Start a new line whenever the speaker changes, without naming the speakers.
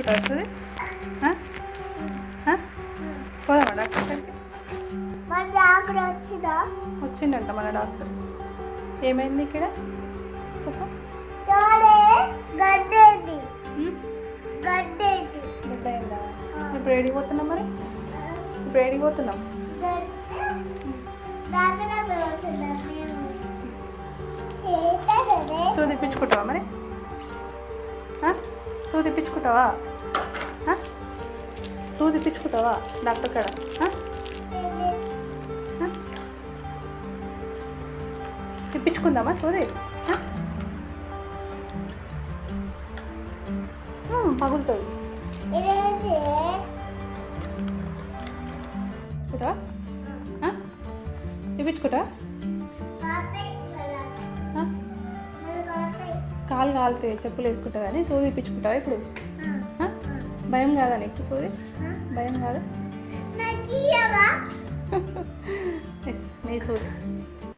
ఇప్పుడు వస్తుంది పోదామా డాక్టర్
డాక్టర్ వచ్చిందా?
వచ్చిండంట మన డాక్టర్. ఏమైంది ఇక్కడ? చెప్పు. ఇప్పుడు ఏడికి పోతున్నాం మరి ఇప్పుడు ఏడికి పోతున్నాం
డాక్టర్ దగ్గర వస్తున్నాం మేము ఏంటంటే
సూది ఇప్పించుకుంటావా మరి? ఆ? సూది ఇప్పించుకుంటావా డాక్టర్ కాడ ఇప్పించుకుందామా సూది? పగులుతుంది.
ఇదేంటి
ఇప్పించుకుంటా కాలు కాలుతాయి చెప్పులు వేసుకుంటా కానీ సూది ఇప్పించుకుంటావా ఇప్పుడు? భయం కాదా నీకు సూది? భయం కాదు? ఎస్ నీ సూది.